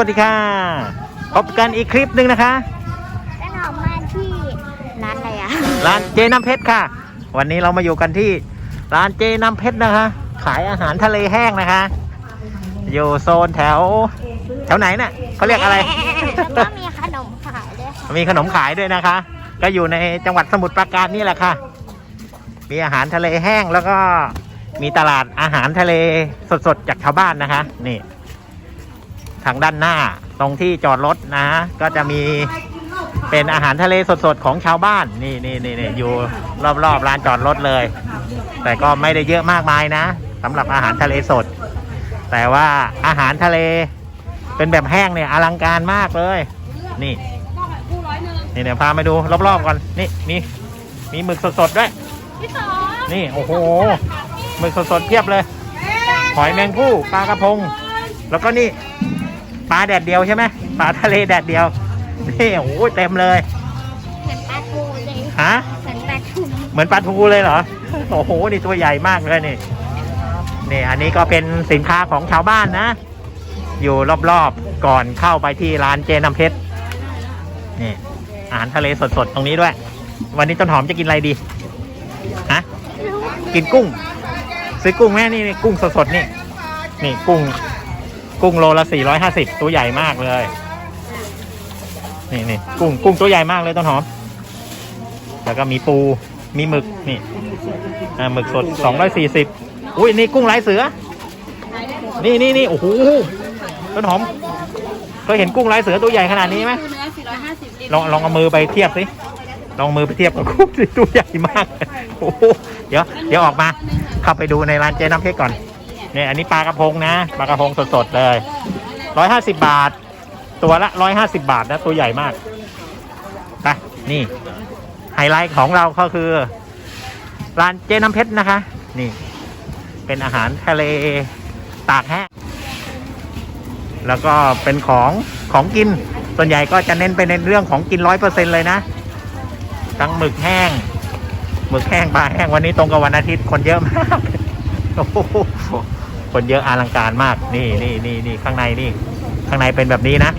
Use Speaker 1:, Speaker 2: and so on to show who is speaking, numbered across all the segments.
Speaker 1: สวัสดีค่ะ พบกันอีกคลิปหนึ่งนะคะ
Speaker 2: แล้วเรามาที่ร้านอะไรอะ
Speaker 1: ร้านเจน้ำเพชรค่ะ วันนี้เรามาอยู่กันที่ร้านเจน้ำเพชรนะคะ ขายอาหารทะเลแห้งนะคะ อยู่โซนแถว แถวไหนน่ะเขาเรียกอะไร
Speaker 2: แล้วก็มีขนมขายด้วยค่ะ
Speaker 1: มีขนมขายด้วยนะคะ ก็อยู่ในจังหวัดสมุทรปราการนี่แหละค่ะ มีอาหารทะเลแห้งแล้วก็มีตลาดอาหารทะเลสดๆจากชาวบ้านนะคะ นี่ ทางด้านหน้าตรงที่จอดรถนะ ก็จะมีเป็นอาหารทะเลสดๆของชาวบ้าน นี่นี่นี่นี่อยู่รอบๆร้านจอดรถเลย แต่ก็ไม่ได้เยอะมากมายนะสำหรับอาหารทะเลสด แต่ว่าอาหารทะเลเป็นแบบแห้งเนี่ยอลังการมากเลย นี่นี่เดี๋ยวพามาดูรอบๆก่อนนี่มีมีหมึกสดๆด้วยนี่โอ้โหหมึกสดๆเพียบเลย หอยแมงผู้ปลากระพง แล้วก็นี่ ปลาแดดเดียวใช่ไหมปลาทะเลแดดเดียวนี่โอ้โหเต็มเลย
Speaker 2: เหมือนปลาทูเลย
Speaker 1: ฮะ
Speaker 2: เหมือนปลาทู
Speaker 1: เหมือนปลาทูเลยเหรอโอ้โหนี่ตัวใหญ่มากเลยนี่นี่อันนี้ก็เป็นสินค้าของชาวบ้านนะ อยู่รอบๆก่อนเข้าไปที่ร้านเจน้ำเพชรนี่อาหารทะเลสดๆตรงนี้ด้วย วันนี้ต้นหอมจะกินอะไรดีฮะกินกุ้ง ซื้อกุ้งแม่นี่นี่กุ้งสดๆนี่นี่กุ้ง กุ้งโลละสี่ร้อยห้าสิบตัวใหญ่มากเลย นี่นี่กุ้งกุ้งตัวใหญ่มากเลยต้นหอม แล้วก็มีปูมีหมึกนี่อ่าหมึกสดสองร้อยสี่สิบอุ้ยนี่กุ้งลายเสือ นี่นี่นี่โอ้โหต้นหอมเคยเห็นกุ้งลายเสือตัวใหญ่ขนาดนี้ไหม
Speaker 3: เนื้อ450ลิตร
Speaker 1: ลองลองเอามือไปเทียบสิลองมือไปเทียบกับกุ้งสิตัวใหญ่มากโอ้โหเดี๋ยวเดี๋ยวออกมาเข้าไปดูในร้านเจน้ำเพชรก่อน เนี่ยอันนี้ปลากระพงนะปลากระพงสดๆเลยร้อยห้าสิบบาท ตัวละร้อยห้าสิบบาทนะตัวใหญ่มากไปนี่ไฮไลท์ของเราก็คือร้านเจน้ำเพชรนะคะ นี่ เป็นอาหารทะเลตากแห้งแล้วก็เป็นของของกิน ส่วนใหญ่ก็จะเน้นไปในเรื่องของกินร้อยเปอร์เซ็นเลยนะ ทั้งหมึกแห้ง หมึกแห้งปลาแห้งวันนี้ตรงกับวันอาทิตย์คนเยอะมาก โอ้โห คนเยอะอลังการมาก นี่นี่นี่นี่ข้างในนี่ ข้างในเป็นแบบนี้นะ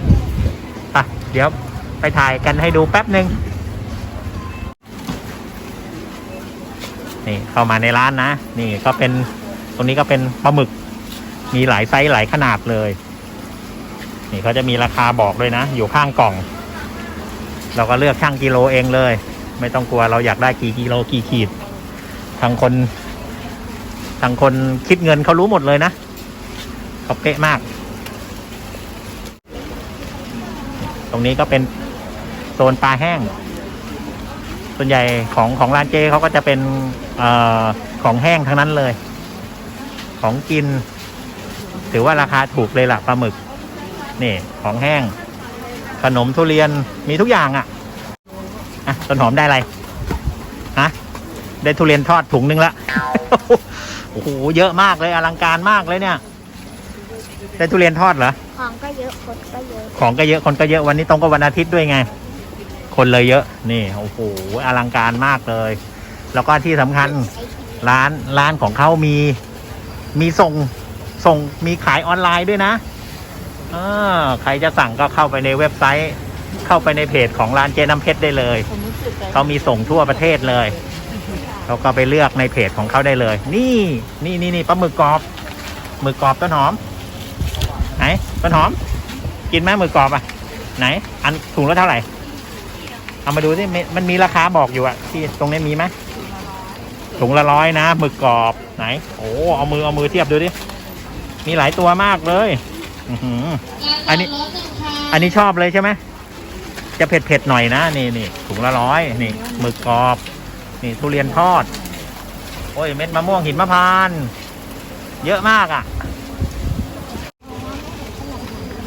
Speaker 1: ไปเดี๋ยวไปถ่ายกันให้ดูแป๊บหนึ่งนี่เข้ามาในร้านนะ นี่ก็เป็นตรงนี้ก็เป็นปลาหมึก มีหลายไซส์หลายขนาดเลย นี่เขาจะมีราคาบอกด้วยนะ อยู่ข้างกล่อง เราก็เลือกช่างกิโลเองเลย ไม่ต้องกลัวเราอยากได้กี่กิโลกี่ขีดทางคน ทางคนคิดเงินเขารู้หมดเลยนะเขาเป๊ะมาก ตรงนี้ก็เป็นโซนปลาแห้ง ส่วนใหญ่ของของร้านเจเขาก็จะเป็นออของแห้งทั้งนั้นเลย ของกิน ถือว่าราคาถูกเลยล่ะปลาหมึก นี่ของแห้ง ขนมทุเรียนมีทุกอย่างอะ่ะอะต้นหอมได้อะไรฮะได้ทุเรียนทอดถุงนึงละ โอ้โหเยอะมากเลยอลังการมากเลยเนี่ย ได้ทุเรียนทอดเหรอ
Speaker 2: ของก็เยอะ คนก็เยอะ
Speaker 1: ของก็เยอะคนก็เยอะวันนี้ตรงกับวันอาทิตย์ด้วยไง คนเลยเยอะนี่โอ้โหอลังการมากเลย แล้วก็ที่สำคัญร้านร้านของเขามีมีส่งส่งมีขายออนไลน์ด้วยนะเออใครจะสั่งก็เข้าไปในเว็บไซต์ เข้าไปในเพจของร้านเจน้ำเพชรได้เลย
Speaker 3: ผมรู้สึกเลย
Speaker 1: เขามีส่งทั่วประเทศเลย เราก็ไปเลือกในเพจของเขาได้เลย นี่นี่นี่นี่ปลาหมึกกรอบหมึกกรอบต้นหอมไหนต้นหอม กินไหมหมึกกรอบอะ ไหน อันถุงละเท่าไหร่ เอามาดูสิมันมีราคาบอกอยู่อะที่ตรงนี้มีไหมถุงละร้อยนะหมึกกรอบไหน โอ้เอามือเอามือเทียบดูดิมีหลายตัวมากเลยอืออันนี้ อันนี้ชอบเลยใช่ไหมจะเผ็ดเผ็ดหน่อยนะนี่นี่ถุงละร้อยนี่หมึกกรอบ นี่ทุเรียนทอด โอ้ยเม็ดมะม่วงหินมะพร้านเยอะมากอะ่ะ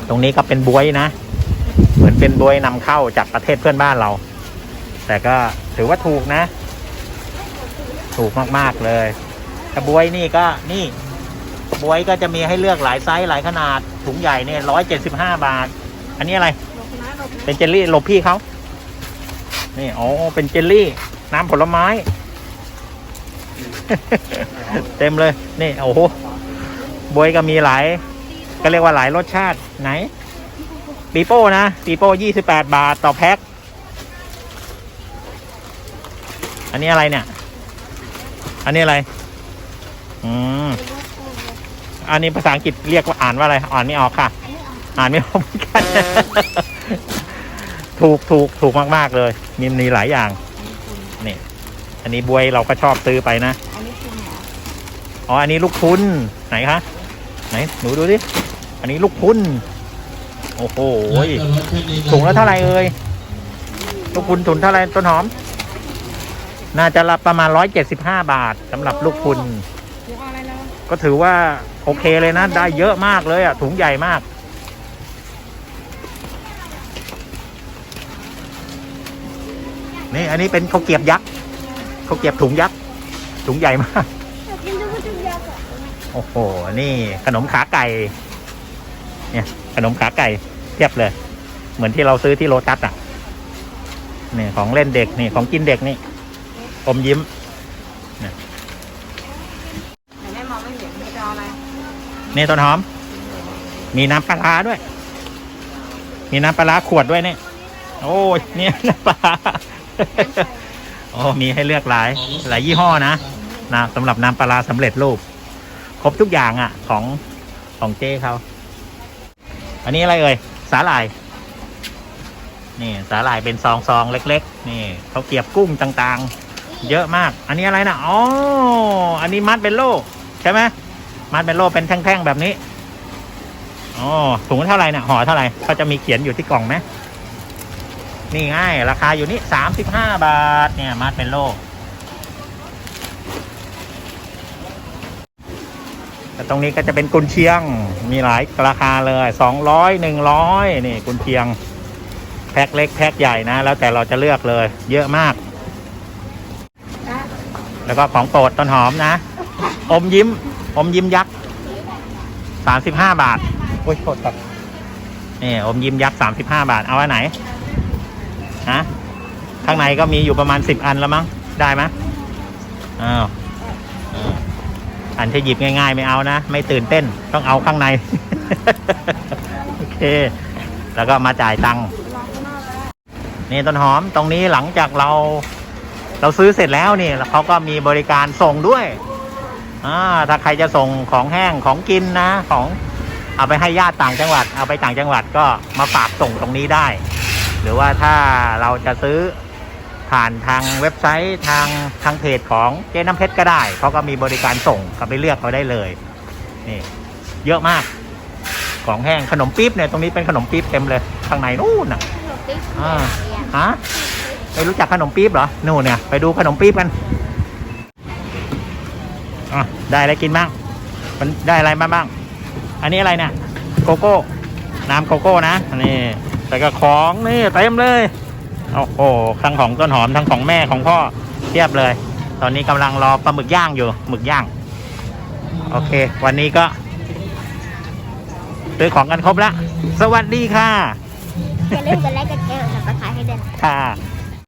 Speaker 1: ตรงนี้ก็เป็นบวยนะ เหมือนเป็นบวยนำเข้าจากประเทศเพื่อนบ้านเรา แต่ก็ถือว่าถูกนะ ถูกมากๆเลยแต่บวยนี่ก็นี่บวยก็จะมีให้เลือกหลายไซส์หลายขนาด ถุงใหญ่เนี่ยร้อยเจ็ดสิบห้าบาท อันนี้อะไร เป็นเจลลี่หลบพี่เขานี่อ๋อเป็นเจลลี่ น้ำผลไม้ เต็มเลย นี่โอ้โหบวยก็มีหลาย ก็เรียกว่าหลายรสชาติไหนปีโป้นะปีโป้ยี่สิบแปดบาทต่อแพ็คอันนี้อะไรเนี่ย อันนี้อะไร อืม อันนี้ภาษาอังกฤษเรียกว่าอ่านว่าอะไร อ่านไม่ออกค่ะ อ่านไม่ออกเหมือนกัน ถูกถูกถูกมาก ๆ เลย มีมีหลายอย่าง นี่ อันนี้บวยเราก็ชอบซื้อไปนะ
Speaker 2: อันนี้คือเหรอ
Speaker 1: อ๋ออันนี้ลูกพุนไหนคะไหนหนูดูดิอันนี้ลูกพุนโอ้โหถุงละเท่าไหร่เอ่ยลูกพุนถุงเท่าไหร่ต้นหอม น่าจะรับประมาณร้อยเจ็ดสิบห้าบาทสำหรับลูกพุนก็ถือว่าโอเคเลยนะ ได้เยอะมากเลยอะถุงใหญ่มาก นี่อันนี้เป็นข้าวเกรียบยักษ์ข้าวเกรียบถุงยักษ์ถุงใหญ่มาก
Speaker 2: กินดูว่าจะยากอะ
Speaker 1: โอ้โหนี่ขนมขาไก่ เนี่ย ขนมขาไก่เทียบเลย เหมือนที่เราซื้อที่โลตัสอะนี่ของเล่นเด็กนี่ของกินเด็กนี่อมยิ้ม
Speaker 2: แต่แม่มองไม่เห็นไม่จะเอาอะไร
Speaker 1: นี่ต้นหอม มีน้ำปลาร้าด้วย มีน้ำปลาร้าขวดด้วยเนี่ยโอ้ยเนี่ยน้ำปลาร้า โอ้มีให้เลือกหลายหลายยี่ห้อนะนะสำหรับน้ำปลาร้าสำเร็จรูป ครบทุกอย่างอะ ของของเจ้เขาอันนี้อะไรเอ่ยสาหร่าย นี่สาหร่ายเป็นซองซองๆเล็ก ๆ นี่เขาวเกรียบกุ้งต่างๆ เยอะมาก อันนี้อะไรนะอ๋ออันนี้มัดเบลโล่ใช่ไหมมัดเป็นโลเป็นแท่งๆแบบนี้อ๋อถุงเท่าไหร่เนี่ยห่อเท่าไหร่เขาจะมีเขียนอยู่ที่กล่องไหม นี่ง่ายราคาอยู่นี่สามสิบห้าบาท เนี่ยมัดเป็นโลแต่ตรงนี้ก็จะเป็นกุนเชียงมีหลายราคาเลยสองร้อยหนึ่งร้อยนี่กุนเชียง แพ็คเล็กแพ็คใหญ่นะ แล้วแต่เราจะเลือกเลย เยอะมาก แล้วก็ของโปรดต้นหอมนะ อมยิ้ม อมยิ้มยักษ์สามสิบห้าบาท โอ้ยโทษครับนี่อมยิ้มยักษ์สามสิบห้าบาท เอาอันไหน ฮะข้างในก็มีอยู่ประมาณสิบอันแล้วมั้งได้ไหมอ้าวอออันที่หยิบง่ายๆไม่เอานะ ไม่ตื่นเต้นต้องเอาข้างใน โอเค แล้วก็มาจ่ายตังค์นี่ต้นหอมตรงนี้หลังจากเรา เราซื้อเสร็จแล้วนี่แล้วเขาก็มีบริการส่งด้วยอ่าถ้าใครจะส่งของแห้งของกินนะ ของเอาไปให้ญาติต่างจังหวัด เอาไปต่างจังหวัดก็มาฝากส่งตรงนี้ได้ หรือว่าถ้าเราจะซื้อผ่านทางเว็บไซต์ทางทางเพจของเจ๊น้ำเพชรก็ได้เขาก็มีบริการส่งก็ไปเลือกเขาได้เลยนี่เยอะมาก ของแห้งขนมปี๊บเนี่ยตรงนี้เป็นขนมปี๊บเต็มเลยข้างในนู่นน่ะ
Speaker 2: ขนมปิ๊ก
Speaker 1: อ่าฮะไม่รู้จักขนมปี๊บเหรอนู่นเนี่ยไปดูขนมปี๊บกันอะได้อะไรกินบ้างมันได้อะไรมาบ้าง อันนี้อะไรเนี่ยโกโก้น้ำโกโก้นะนี่ แต่ก็ของนี่เต็มเลยโอ้โหทั้งของต้นหอมทั้งของแม่ของพ่อเทียบเลย ตอนนี้กำลังรอปลาหมึกย่างอยู่หมึกย่าง โอเค วันนี้ก็ซื้อของกันครบแล้วสวัสดีค่ะ
Speaker 2: อย่าลืมกดไลค์กดแชร์กดซับสไครต์ให้ด้วยนะ
Speaker 1: ค่ะ